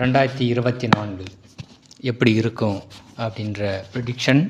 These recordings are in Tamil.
ரெண்டாயிரத்தி இருபத்தி நான்கு. எப்படி இருக்கும் அப்படின்ற ப்ரிடிக்ஷன்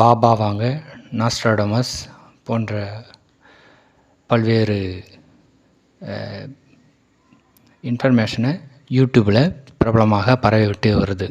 பாபா வாங்க நாஸ்ட்ராடமஸ் போன்ற பல்வேறு இன்ஃபர்மேஷனை யூடியூப்பில் பிரபலமாக பரவிவிட்டு வருது.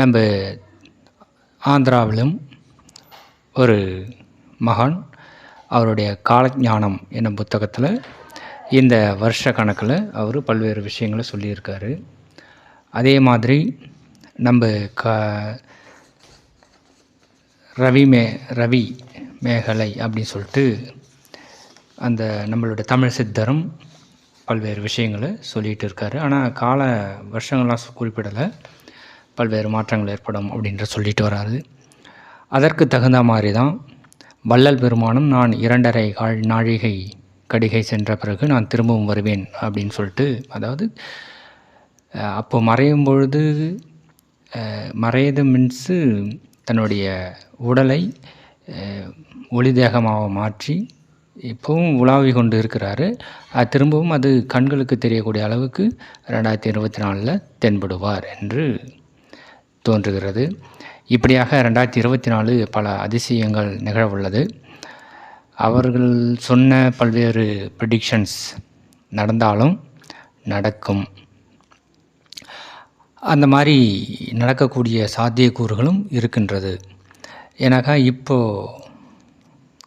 நம்ம ஆந்திராவிலும் ஒரு மகான் அவருடைய காலஞானம் என்னும் புத்தகத்தில் இந்த வருஷ கணக்கில் அவர் பல்வேறு விஷயங்களை சொல்லியிருக்காரு. அதே மாதிரி நம்ம க ரவி மே ரவி மேகலை அப்படின்னு சொல்லிட்டு அந்த நம்மளுடைய தமிழ் சித்தரும் பல்வேறு விஷயங்களை சொல்லிகிட்டு இருக்காரு. ஆனால் கால வருஷங்கள்லாம் குறிப்பிடலை. பல்வேறு மாற்றங்கள் ஏற்படும் அப்படின்ற சொல்லிட்டு வராரு. அதற்கு தகுந்த மாதிரி தான் வள்ளல் பெருமானும் நான் இரண்டரை கால் நாழிகை கடிகை சென்ற பிறகு நான் திரும்பவும் வருவேன் அப்படின்னு சொல்லிட்டு அதாவது அப்போ மறையும் பொழுது மறையது மீன்ஸு தன்னுடைய உடலை ஒளி தேகமாக மாற்றி இப்போவும் உலாவி கொண்டு இருக்கிறாரு. அது திரும்பவும் அது கண்களுக்கு தெரியக்கூடிய அளவுக்கு ரெண்டாயிரத்தி இருபத்தி நாலில் தென்படுவார் என்று தோன்றுகிறது. இப்படியாக ரெண்டாயிரத்தி இருபத்தி நாலு பல அதிசயங்கள் நிகழவுள்ளது. அவர்கள் சொன்ன பல்வேறு ப்ரிடிக்ஷன்ஸ் நடந்தாலும் நடக்கும். அந்த மாதிரி நடக்கக்கூடிய சாத்தியக்கூறுகளும் இருக்கின்றது. ஏன்னாக்கா இப்போது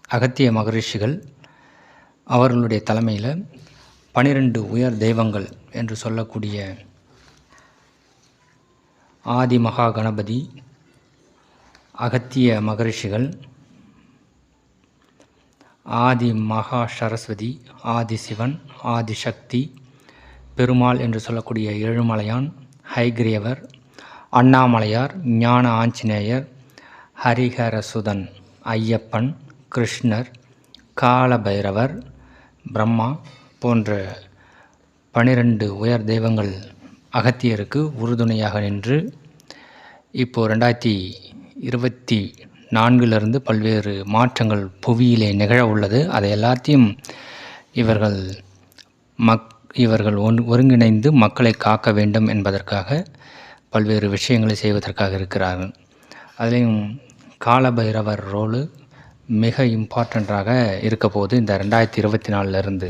அகத்திய மகரிஷிகள் அவர்களுடைய தலைமையில் பனிரெண்டு உயர் தெய்வங்கள் என்று சொல்லக்கூடிய ஆதி மகா கணபதி அகத்திய மகரிஷிகள் ஆதி மகா சரஸ்வதி ஆதி சிவன் ஆதி சக்தி பெருமாள் என்று சொல்லக்கூடிய ஏழுமலையான் ஹைகிரியவர் அண்ணாமலையார் ஞான ஆஞ்சநேயர் ஹரிஹரசுதன் ஐயப்பன் கிருஷ்ணர் காலபைரவர் பிரம்மா போன்ற பனிரெண்டு உயர் தெய்வங்கள் அகத்தியருக்கு உறுதுணையாக நின்று இப்போது ரெண்டாயிரத்தி இருபத்தி நான்கிலிருந்து பல்வேறு மாற்றங்கள் புவியிலே நிகழ உள்ளது. அதை எல்லாத்தையும் இவர்கள் மக் இவர்கள் ஒன் ஒருங்கிணைந்து மக்களை காக்க வேண்டும் என்பதற்காக பல்வேறு விஷயங்களை செய்வதற்காக இருக்கிறார்கள். அதிலையும் காலபைரவர் ரோலு மிக இம்பார்ட்டண்ட்டாக இருக்க போது இந்த ரெண்டாயிரத்தி இருபத்தி நாலுலேருந்து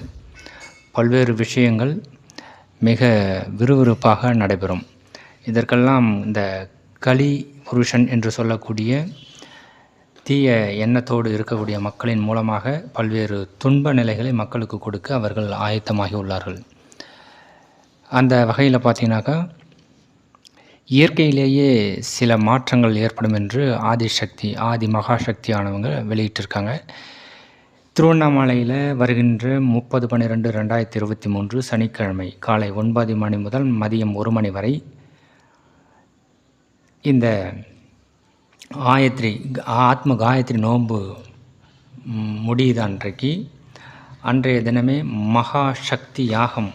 பல்வேறு விஷயங்கள் மிக விறுவிறுப்பாக நடைபெறும். இதற்கெல்லாம் இந்த களி புருஷன் என்று சொல்லக்கூடிய தீய எண்ணத்தோடு இருக்கக்கூடிய மக்களின் மூலமாக பல்வேறு துன்ப நிலைகளை மக்களுக்கு கொடுக்க அவர்கள் ஆயத்தமாகி உள்ளார்கள். அந்த வகையில் பார்த்தீங்கன்னாக்கா இயற்கையிலேயே சில மாற்றங்கள் ஏற்படும் என்று ஆதிசக்தி ஆதி மகாசக்தியானவங்க வெளியிட்டிருக்காங்க. திருவண்ணாமலையில் வருகின்ற முப்பது பன்னிரெண்டு ரெண்டாயிரத்தி இருபத்தி மூன்று சனிக்கிழமை காலை ஒன்பது மணி முதல் மதியம் ஒரு மணி வரை இந்த ஆயத்ரி ஆத்ம காயத்ரி நோன்பு முடியுது அன்றைக்கு. அன்றைய தினமே மகா சக்தி யாகம்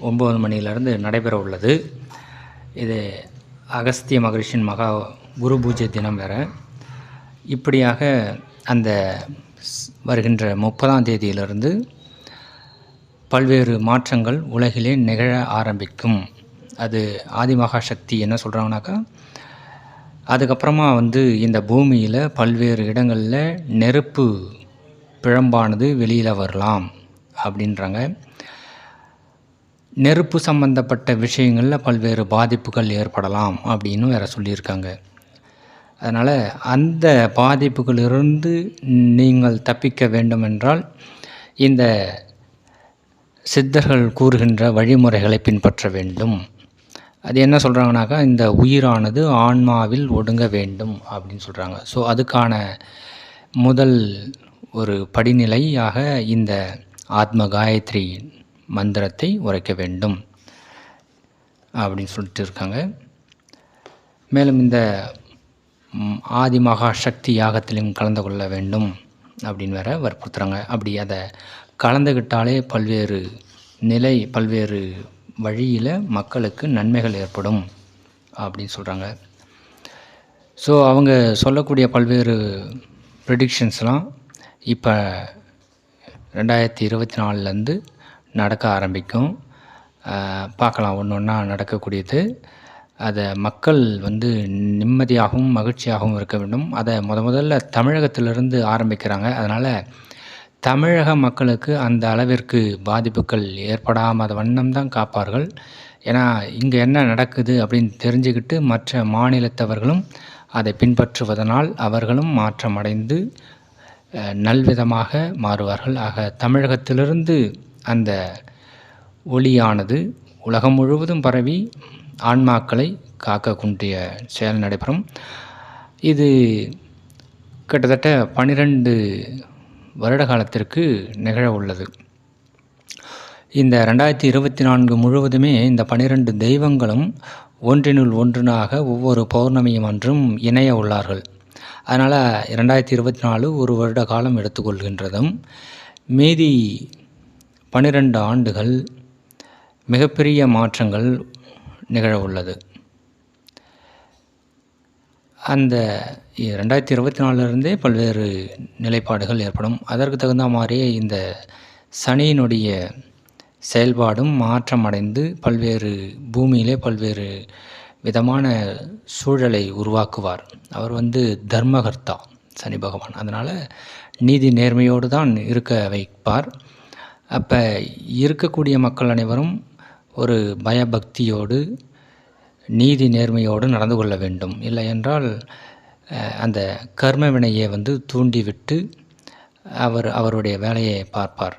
ஒம்பது மணியிலிருந்து நடைபெற உள்ளது. இது அகஸ்திய மகரிஷின் மகா குரு பூஜை தினம் வேறு. இப்படியாக அந்த வருகின்ற முப்பதாம் தேதியிலிருந்து பல்வேறு மாற்றங்கள் உலகிலே நிகழ ஆரம்பிக்கும். அது ஆதிமகா சக்தி என்ன சொல்கிறாங்கனாக்கா அதுக்கப்புறமா வந்து இந்த பூமியில் பல்வேறு இடங்களில் நெருப்பு பிழம்பானது வெளியில் வரலாம் அப்படின்றாங்க. நெருப்பு சம்பந்தப்பட்ட விஷயங்களில் பல்வேறு பாதிப்புகள் ஏற்படலாம் அப்படின்னு வேறு சொல்லியிருக்காங்க. அதனால் அந்த பாதிப்புகளிலிருந்து நீங்கள் தப்பிக்க வேண்டுமென்றால் இந்த சித்தர்கள் கூறுகின்ற வழிமுறைகளை பின்பற்ற வேண்டும். அது என்ன சொல்கிறாங்கனாக்கா இந்த உயிரானது ஆன்மாவில் ஒடுங்க வேண்டும் அப்படின்னு சொல்கிறாங்க ஸோ அதுக்கான முதல் ஒரு படிநிலையாக இந்த ஆத்ம காயத்ரி மந்திரத்தை உரைக்க வேண்டும் அப்படின்னு சொல்லிட்டு இருக்காங்க. மேலும் இந்த ஆதி மகா சக்தி யாகத்திலும் கலந்து கொள்ள வேண்டும் அப்படின்னு வேற வற்புறுத்துகிறாங்க அப்படி அதை கலந்துக்கிட்டாலே பல்வேறு நிலை பல்வேறு வழியில் மக்களுக்கு நன்மைகள் ஏற்படும் அப்படின்னு சொல்கிறாங்க ஸோ அவங்க சொல்லக்கூடிய பல்வேறு ப்ரெடிக்ஷன்ஸ்லாம் இப்போ ரெண்டாயிரத்தி இருபத்தி நாலுலேருந்து நடக்க ஆரம்பிக்கும். பார்க்கலாம். ஒன்று ஒன்றா நடக்கக்கூடியது. அதை மக்கள் வந்து நிம்மதியாகவும் மகிழ்ச்சியாகவும் இருக்க வேண்டும். அதை முத முதல்ல தமிழகத்திலிருந்து ஆரம்பிக்கிறாங்க. அதனால் தமிழக மக்களுக்கு அந்த அளவிற்கு பாதிப்புகள் ஏற்படாமத வண்ணம் தான் காப்பார்கள். ஏன்னா இங்கே என்ன நடக்குது அப்படின்னு தெரிஞ்சுக்கிட்டு மற்ற மாநிலத்தவர்களும் அதை பின்பற்றுவதனால் அவர்களும் மாற்றமடைந்து நல்விதமாக மாறுவார்கள். ஆக தமிழகத்திலிருந்து அந்த ஒளியானது உலகம் முழுவதும் பரவி ஆன்மாக்களை காக்கக்கூடிய செயல் நடைபெறும். இது கிட்டத்தட்ட பன்னிரெண்டு வருட காலத்திற்கு நிகழ உள்ளது இந்த ரெண்டாயிரத்தி இருபத்தி நான்கு முழுவதுமே இந்த பனிரெண்டு தெய்வங்களும் ஒன்றினுள் ஒன்றினாக ஒவ்வொரு பௌர்ணமியும் அன்றும் இணைய உள்ளார்கள். அதனால் இரண்டாயிரத்தி இருபத்தி நாலு ஒரு வருட காலம் எடுத்துக்கொள்கின்றதும் மீதி பனிரெண்டு ஆண்டுகள் மிகப்பெரிய மாற்றங்கள் நிகழ உள்ளது அந்த ரெண்டாயிரத்தி இருபத்தி நாலுலேருந்தே பல்வேறு நிலைப்பாடுகள் ஏற்படும். அதற்கு தகுந்த மாதிரியே இந்த சனியினுடைய செயல்பாடும் மாற்றம் அடைந்து பல்வேறு பூமியிலே பல்வேறு விதமான சூழலை உருவாக்குவார். அவர் வந்து தர்மகர்த்தா சனி பகவான். அதனால் நீதி நேர்மையோடு தான் இருக்க வைப்பார். அப்போ இருக்கக்கூடிய மக்கள் அனைவரும் ஒரு பயபக்தியோடு நீதி நேர்மையோடு நடந்து கொள்ள வேண்டும். இல்லை என்றால் அந்த கர்ம வினையை வந்து தூண்டிவிட்டு அவர் அவருடைய வேலையை பார்ப்பார்.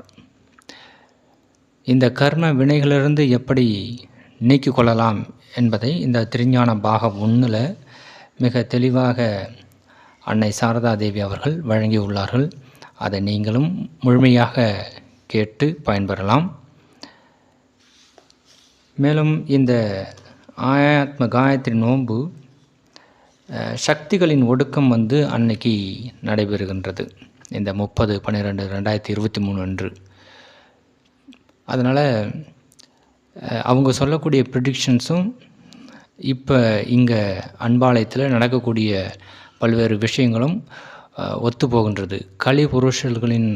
இந்த கர்ம வினைகளிலிருந்து எப்படி நீக்கிக் கொள்ளலாம் என்பதை இந்த திருஞான பாகம் ஒன்றில் மிக தெளிவாக அன்னை சாரதா தேவி அவர்கள் வழங்கியுள்ளார்கள். அதை நீங்களும் முழுமையாக கேட்டு பயன்பெறலாம். மேலும் இந்த ஆயாத்ம காயத்ரி நோன்பு சக்திகளின் ஒடுக்கம் வந்து அன்னைக்கு நடைபெறுகின்றது. இந்த முப்பது பன்னிரெண்டு ரெண்டாயிரத்தி இருபத்தி மூணு அன்று. அதனால் அவங்க சொல்லக்கூடிய ப்ரிடிக்ஷன்ஸும் இப்போ இங்கே அன்பாலயத்தில் நடக்கக்கூடிய பல்வேறு விஷயங்களும் ஒத்து போகின்றது கலி புருஷர்களின்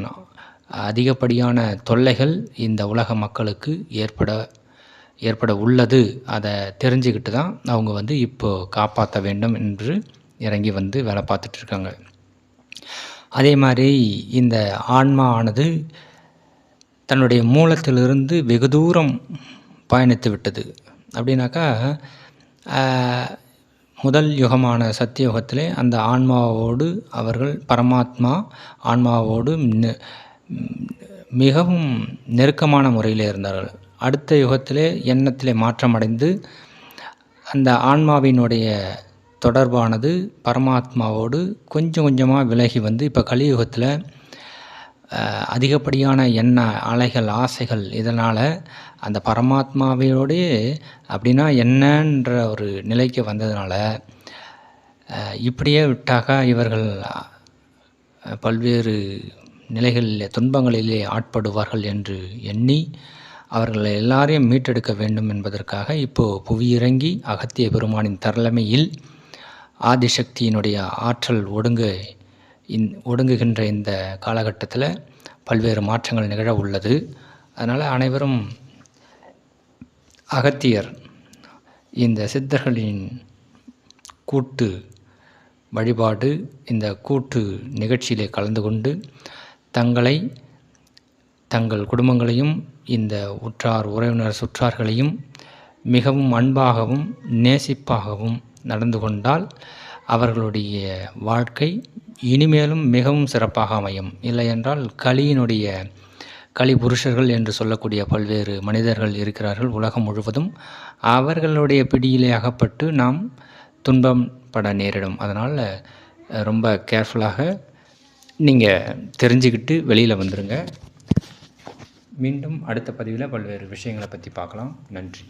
அதிகப்படியான தொல்லைகள் இந்த உலக மக்களுக்கு ஏற்பட ஏற்பட உள்ளது. அதை தெரிஞ்சுக்கிட்டு தான் அவங்க வந்து இப்போ காப்பாற்ற வேண்டும் என்று இறங்கி வந்து வேலை பார்த்துட்டு இருக்காங்க. அதே மாதிரி இந்த ஆன்மா ஆனது தன்னுடைய மூலத்திலிருந்து வெகு தூரம் பயணித்து விட்டது. அப்படின்னாக்கா முதல் யுகமான சத்தியுகத்திலே அந்த ஆன்மாவோடு அவர்கள் பரமாத்மா ஆன்மாவோடு மிகவும் நெருக்கமான முறையில் இருந்தார்கள். அடுத்த யுகத்திலே எண்ணத்திலே மாற்றமடைந்து அந்த ஆன்மாவினுடைய தொடர்பானது பரமாத்மாவோடு கொஞ்சம் கொஞ்சமாக விலகி வந்து இப்போ கலியுகத்தில் அதிகப்படியான எண்ண அலைகள் ஆசைகள் இதனால் அந்த பரமாத்மாவையோடே அப்படின்னா என்னன்ற ஒரு நிலைக்கு வந்ததுனால இப்படியே விட்டாக்கா இவர்கள் பல்வேறு நிலைகளிலே துன்பங்களிலே ஆட்படுவார்கள் என்று எண்ணி அவர்களை எல்லாரையும் மீட்டெடுக்க வேண்டும் என்பதற்காக இப்போது புவியிறங்கி அகத்திய பெருமானின் தரலமையில் ஆதிசக்தியினுடைய ஆற்றல் ஒடுங்கு இந் ஒடுங்குகின்ற இந்த காலகட்டத்தில் பல்வேறு மாற்றங்கள் நிகழ உள்ளது. அதனால் அனைவரும் அகத்தியர் இந்த சித்தர்களின் கூட்டு வழிபாடு இந்த கூட்டு நிகழ்ச்சியிலே கலந்து கொண்டு தங்களை தங்கள் குடும்பங்களையும் இந்த உற்றார் உறவினர் சுற்றார்களையும் மிகவும் அன்பாகவும் நேசிப்பாகவும் நடந்து கொண்டால் அவர்களுடைய வாழ்க்கை இனிமேலும் மிகவும் சிறப்பாக அமையும். இல்லையென்றால் கலியினுடைய களி புருஷர்கள் என்று சொல்லக்கூடிய பல்வேறு மனிதர்கள் இருக்கிறார்கள் உலகம் முழுவதும். அவர்களுடைய பிடியிலே அகப்பட்டு நாம் துன்பம் பட நேரிடும். அதனால் ரொம்ப கேர்ஃபுல்லாக நீங்கள் தெரிஞ்சுக்கிட்டு வெளியில் வந்துடுங்க மீண்டும் அடுத்த பதிவில் பல்வேறு விஷயங்களை பற்றி பார்க்கலாம். நன்றி.